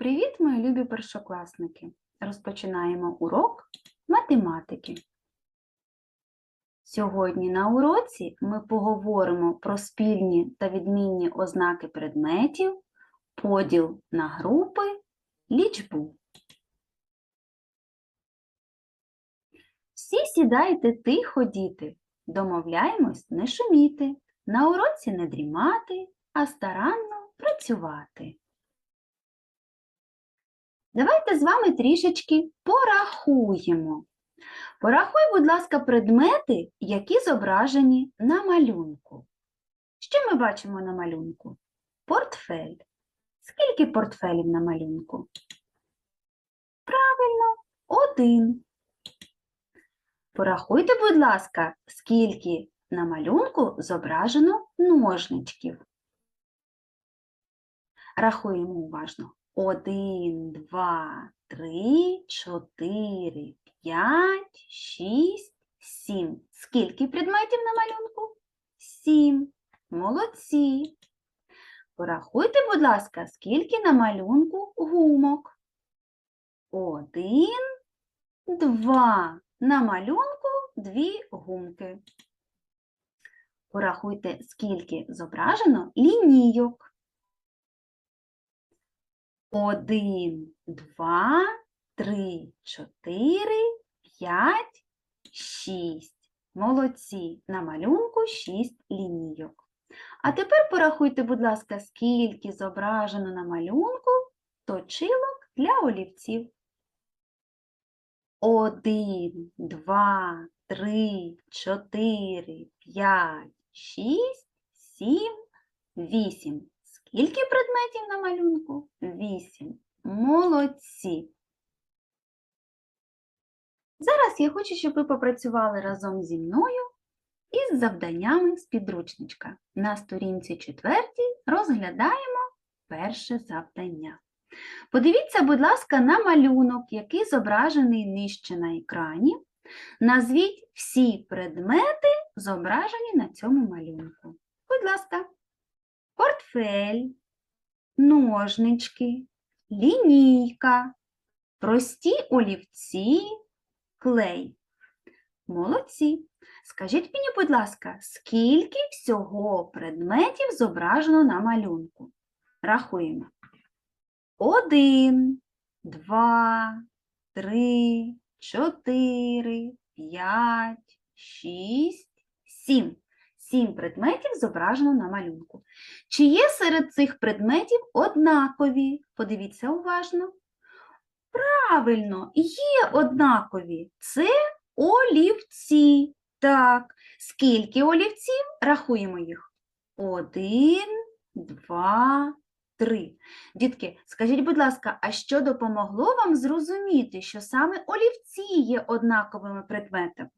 Привіт, мої любі першокласники! Розпочинаємо урок математики. Сьогодні на уроці ми поговоримо про спільні та відмінні ознаки предметів, поділ на групи, лічбу. Всі сідайте тихо, діти, домовляємось не шуміти, на уроці не дрімати, а старанно працювати. Давайте з вами трішечки порахуємо. Порахуй, будь ласка, предмети, які зображені на малюнку. Що ми бачимо на малюнку? Портфель. Скільки портфелів на малюнку? Правильно, один. Порахуйте, будь ласка, скільки на малюнку зображено ножничків. Рахуємо уважно. Один, два, три, чотири, п'ять, шість, сім. Скільки предметів на малюнку? Сім. Молодці. Порахуйте, будь ласка, скільки на малюнку гумок. Один, два. На малюнку дві гумки. Порахуйте, скільки зображено лінійок. Один, два, три, чотири, п'ять, шість. Молодці. На малюнку шість лінійок. А тепер порахуйте, будь ласка, скільки зображено на малюнку точилок для олівців. Один, два, три, чотири, п'ять, шість, сім, вісім. Скільки предметів на малюнку? Вісім. Молодці. Зараз я хочу, щоб ви попрацювали разом зі мною із завданнями з підручничка. На сторінці четвертій розглядаємо перше завдання. Подивіться, будь ласка, на малюнок, який зображений нижче на екрані. Назвіть всі предмети, зображені на цьому малюнку. Будь ласка портфель, ножнички, лінійка, прості олівці, клей. Молодці. Скажіть мені, будь ласка, скільки всього предметів зображено на малюнку? Рахуємо. Один, два, три, чотири, п'ять, шість, сім. Сім предметів зображено на малюнку. Чи є серед цих предметів однакові? Подивіться уважно. Правильно, є однакові. Це олівці. Так, скільки олівців? Рахуємо їх. Один, два, три. Дітки, скажіть, будь ласка, а що допомогло вам зрозуміти, що саме олівці є однаковими предметами?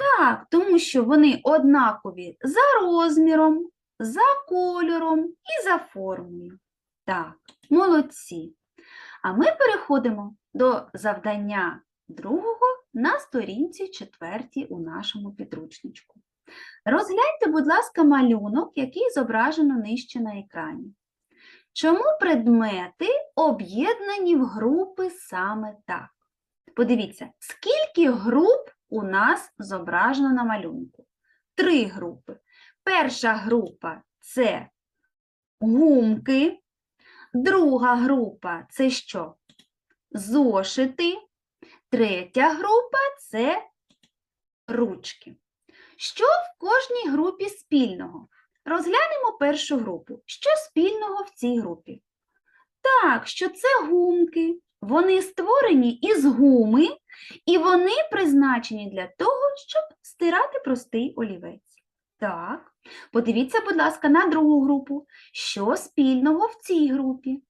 Так, тому що вони однакові за розміром, за кольором і за формою. Так, молодці. А ми переходимо до завдання другого на сторінці четвертій у нашому підручничку. Розгляньте, будь ласка, малюнок, який зображено нижче на екрані. Чому предмети об'єднані в групи саме так? Подивіться, скільки груп у нас зображено на малюнку. Три групи. Перша група це гумки, друга група це що? Зошити, третя група це ручки. Що в кожній групі спільного? Розглянемо першу групу. Що спільного в цій групі? Так, що це гумки. Вони створені із гуми, і вони призначені для того, щоб стирати простий олівець. Так, подивіться, будь ласка, на другу групу. Що спільного в цій групі?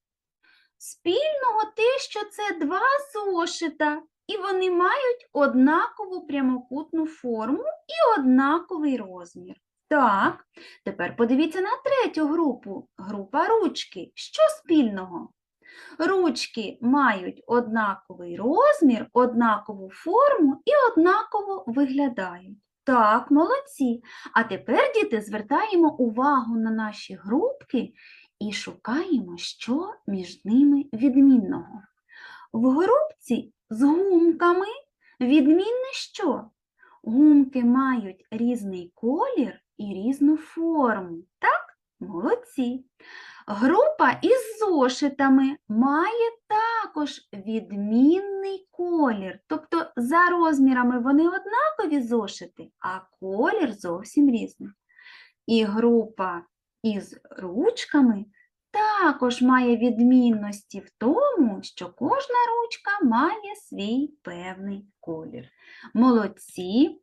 Спільного те, що це два зошита, і вони мають однакову прямокутну форму і однаковий розмір. Так, тепер подивіться на третю групу. Група ручки. Що спільного? Ручки мають однаковий розмір, однакову форму і однаково виглядають. Так, молодці. А тепер, діти, звертаємо увагу на наші групки і шукаємо, що між ними відмінного. В групці з гумками відмінне що? Гумки мають різний колір і різну форму. Так? Молодці. Група із зошитами має також відмінний колір. Тобто за розмірами вони однакові зошити, а колір зовсім різний. І група із ручками також має відмінності в тому, що кожна ручка має свій певний колір. Молодці,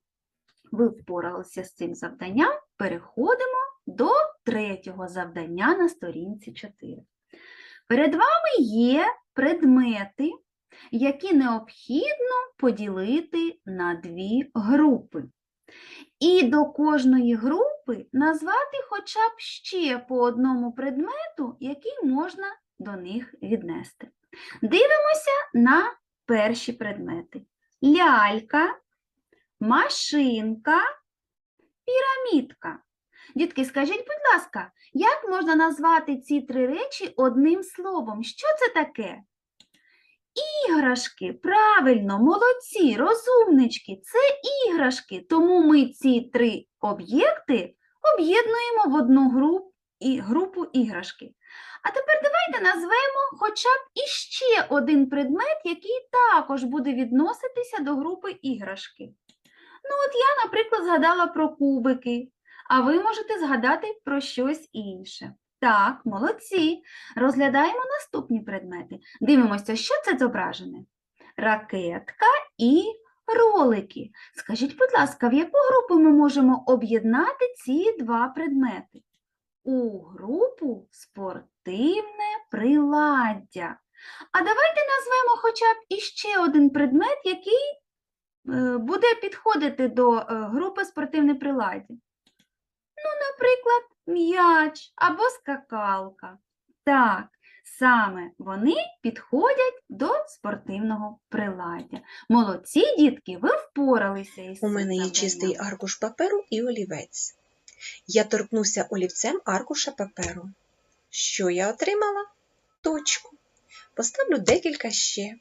ви впоралися з цим завданням. Переходимо до третього завдання на сторінці 4. Перед вами є предмети, які необхідно поділити на дві групи. І до кожної групи назвати хоча б ще по одному предмету, який можна до них віднести. Дивимося на перші предмети: лялька, машинка, пірамідка. Дітки, скажіть, будь ласка, як можна назвати ці три речі одним словом? Що це таке? Іграшки, правильно, молодці, розумнички, це іграшки. Тому ми ці три об'єкти об'єднуємо в одну групу, і, групу іграшки. А тепер давайте назвемо хоча б іще один предмет, який також буде відноситися до групи іграшки. Ну, от я, наприклад, згадала про кубики, а ви можете згадати про щось інше. Так, молодці. Розглядаємо наступні предмети. Дивимося, що це зображене. Ракетка і ролики. Скажіть, будь ласка, в яку групу ми можемо об'єднати ці два предмети? У групу спортивне приладдя. А давайте назвемо хоча б іще один предмет, який е, буде підходити до е, групи спортивне приладдя. Ну, наприклад, м'яч або скакалка. Так, саме вони підходять до спортивного приладдя. Молодці, дітки, ви впоралися із У цим мене є завданням. чистий аркуш паперу і олівець. Я торкнуся олівцем аркуша паперу. Що я отримала? Точку. Поставлю декілька ще.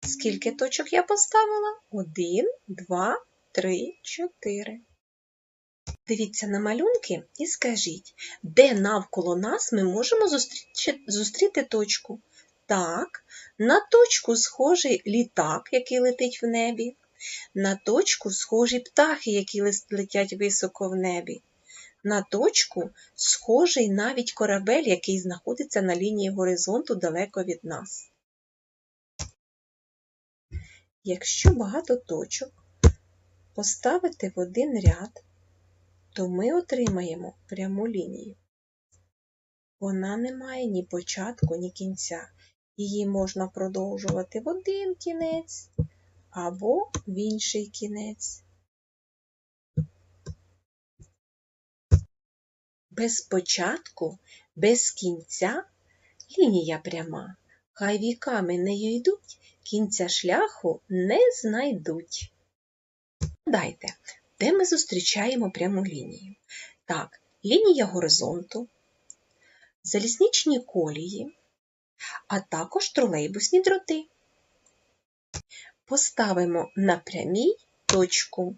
Скільки точок я поставила? Один, два, три, чотири. Дивіться на малюнки і скажіть, де навколо нас ми можемо зустріти точку? Так, на точку схожий літак, який летить в небі. На точку схожі птахи, які летять високо в небі. На точку схожий навіть корабель, який знаходиться на лінії горизонту далеко від нас. Якщо багато точок поставити в один ряд, то ми отримаємо пряму лінію. Вона не має ні початку, ні кінця. Її можна продовжувати в один кінець або в інший кінець. Без початку, без кінця лінія пряма. Хай віками не йдуть, кінця шляху не знайдуть. Дайте, де ми зустрічаємо пряму лінію? Так, лінія горизонту, залізничні колії, а також тролейбусні дроти. Поставимо на прямій точку.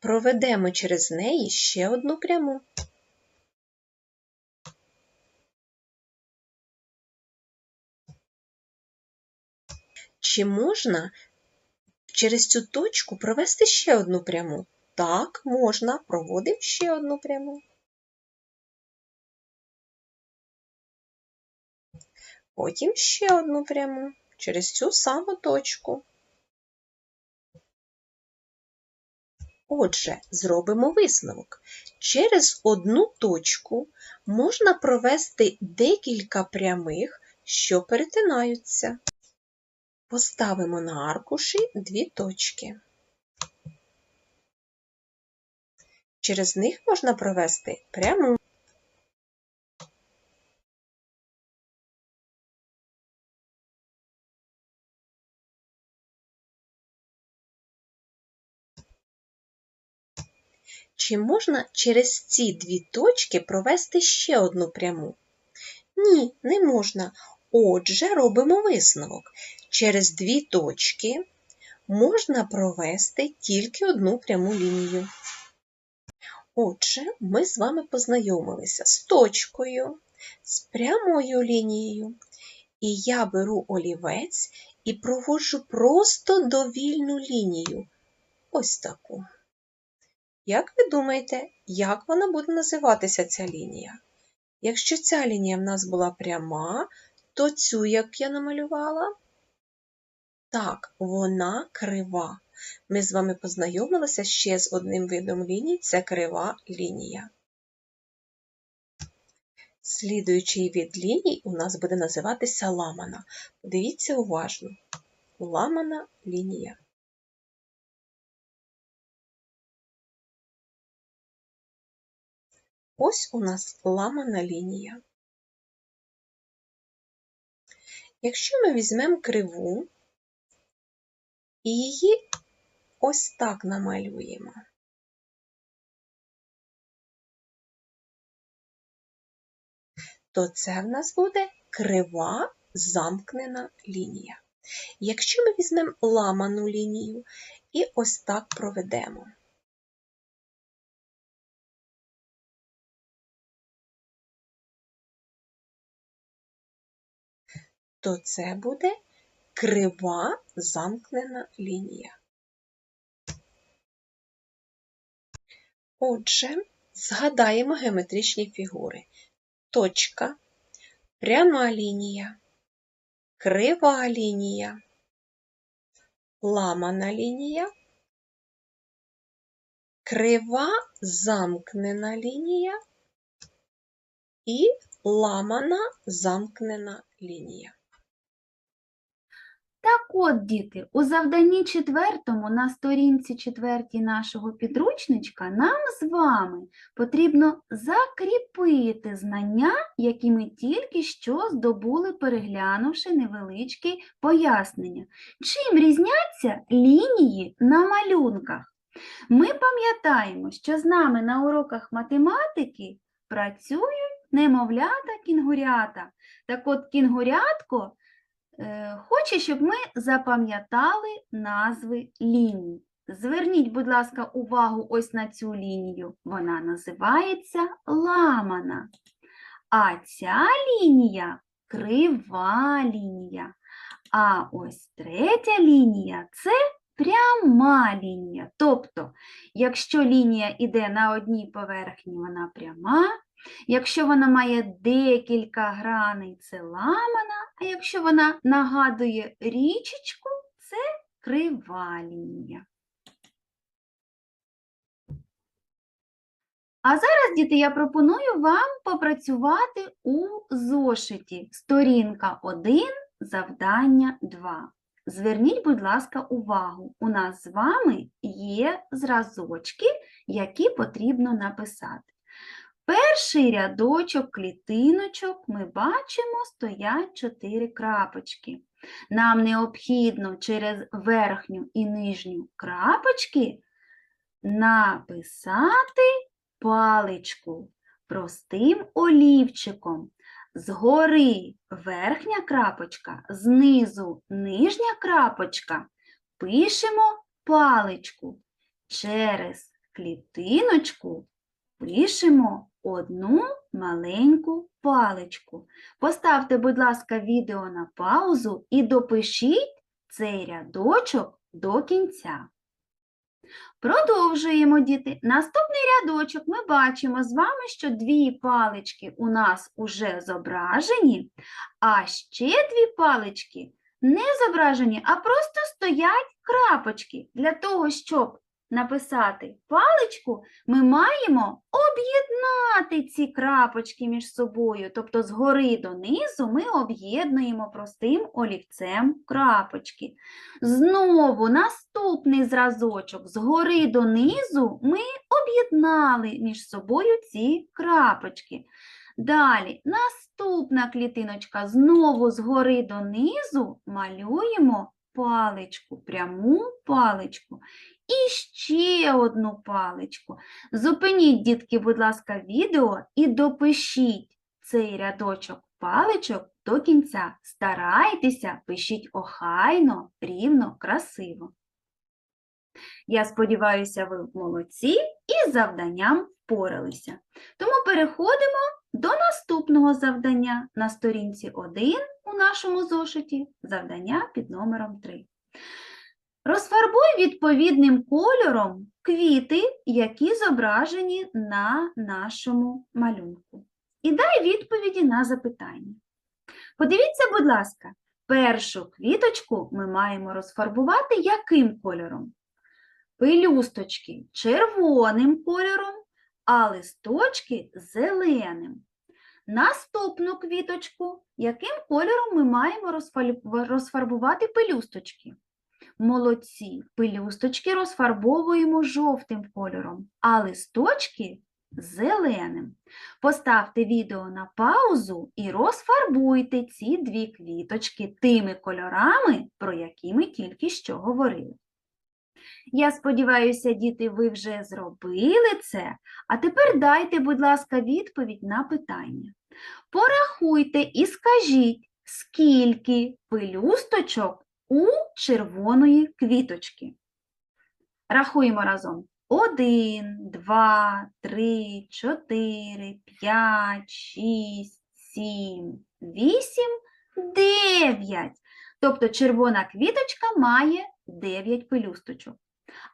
Проведемо через неї ще одну пряму. Чи можна через цю точку провести ще одну пряму? Так, можна. Проводимо ще одну пряму. Потім ще одну пряму через цю саму точку. Отже, зробимо висновок. Через одну точку можна провести декілька прямих, що перетинаються. Поставимо на аркуші дві точки. Через них можна провести пряму. чи можна через ці дві точки провести ще одну пряму? Ні, не можна. Отже, робимо висновок. Через дві точки можна провести тільки одну пряму лінію. Отже, ми з вами познайомилися з точкою, з прямою лінією. І я беру олівець і проводжу просто довільну лінію. Ось таку. Як ви думаєте, як вона буде називатися ця лінія? Якщо ця лінія в нас була пряма, то цю, як я намалювала, так, вона крива. Ми з вами познайомилися ще з одним видом ліній це крива лінія. Слідуючий від ліній у нас буде називатися ламана. Подивіться уважно. Ламана лінія. Ось у нас ламана лінія. Якщо ми візьмемо криву і її ось так намалюємо, то це в нас буде крива замкнена лінія. Якщо ми візьмемо ламану лінію і ось так проведемо, то це буде крива замкнена лінія. Отже, згадаємо геометричні фігури. Точка, пряма лінія, крива лінія, ламана лінія, крива замкнена лінія і ламана замкнена лінія. Так от, діти, у завданні четвертому на сторінці четвертій нашого підручничка нам з вами потрібно закріпити знання, які ми тільки що здобули, переглянувши невеличкі пояснення. Чим різняться лінії на малюнках? Ми пам'ятаємо, що з нами на уроках математики працюють немовлята кінгурята. Так от кінгурятко Хоче, щоб ми запам'ятали назви ліній. Зверніть, будь ласка, увагу ось на цю лінію. Вона називається ламана. А ця лінія крива лінія. А ось третя лінія це пряма лінія. Тобто, якщо лінія йде на одній поверхні, вона пряма. Якщо вона має декілька граней, це ламана, а якщо вона нагадує річечку, це крива лінія. А зараз, діти, я пропоную вам попрацювати у зошиті. Сторінка 1, завдання 2. Зверніть, будь ласка, увагу. У нас з вами є зразочки, які потрібно написати. Перший рядочок клітиночок ми бачимо стоять чотири крапочки. Нам необхідно через верхню і нижню крапочки написати паличку простим олівчиком. Згори верхня крапочка, знизу нижня крапочка. Пишемо паличку. Через клітиночку пишемо одну маленьку паличку. Поставте, будь ласка, відео на паузу і допишіть цей рядочок до кінця. Продовжуємо, діти. Наступний рядочок ми бачимо з вами, що дві палички у нас уже зображені, а ще дві палички не зображені, а просто стоять крапочки. Для того, щоб написати паличку, ми маємо об'єднати ці крапочки між собою. Тобто згори донизу ми об'єднуємо простим олівцем крапочки. Знову наступний зразочок. Згори донизу ми об'єднали між собою ці крапочки. Далі, наступна клітиночка. Знову згори донизу малюємо паличку, пряму паличку. І ще одну паличку. Зупиніть, дітки, будь ласка, відео і допишіть цей рядочок паличок до кінця. Старайтеся, пишіть охайно, рівно, красиво. Я сподіваюся, ви молодці і завданням впоралися. Тому переходимо до наступного завдання на сторінці 1 у нашому зошиті, завдання під номером 3. Розфарбуй відповідним кольором квіти, які зображені на нашому малюнку. І дай відповіді на запитання. Подивіться, будь ласка, першу квіточку ми маємо розфарбувати яким кольором? Пелюсточки червоним кольором, а листочки зеленим. Наступну квіточку, яким кольором ми маємо розфарбувати пелюсточки? Молодці, пелюсточки розфарбовуємо жовтим кольором, а листочки зеленим. Поставте відео на паузу і розфарбуйте ці дві квіточки тими кольорами, про які ми тільки що говорили. Я сподіваюся, діти, ви вже зробили це. А тепер дайте, будь ласка, відповідь на питання. Порахуйте і скажіть, скільки пелюсточок у червоної квіточки. Рахуємо разом. Один, два, три, чотири, п'ять, шість, сім, вісім, дев'ять. Тобто червона квіточка має 9 пелюсточок.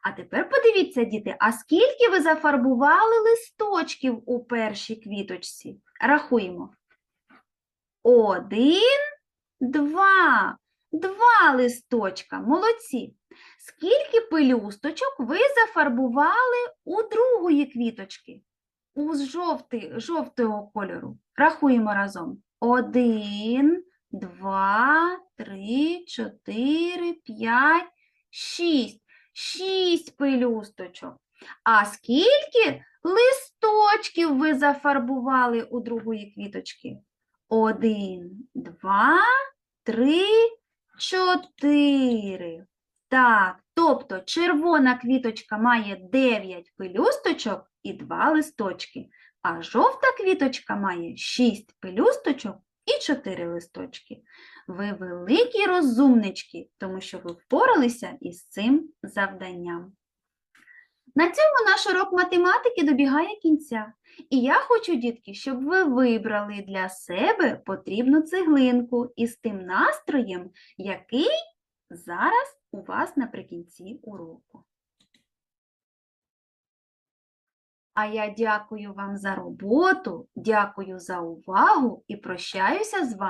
А тепер подивіться, діти, а скільки ви зафарбували листочків у першій квіточці? Рахуємо. Один, два. Два листочка. Молодці. Скільки пелюсточок ви зафарбували у другої квіточки? У жовти, жовтого кольору. Рахуємо разом. Один, два, три, чотири, п'ять, шість. Шість пелюсточок. А скільки листочків ви зафарбували у другої квіточки? Один, два, три, чотири. Так, тобто червона квіточка має 9 пелюсточок і 2 листочки, а жовта квіточка має 6 пелюсточок і 4 листочки. Ви великі розумнички, тому що ви впоралися із цим завданням. На цьому наш урок математики добігає кінця. І я хочу, дітки, щоб ви вибрали для себе потрібну цеглинку із тим настроєм, який зараз у вас наприкінці уроку. А я дякую вам за роботу, дякую за увагу і прощаюся з вами.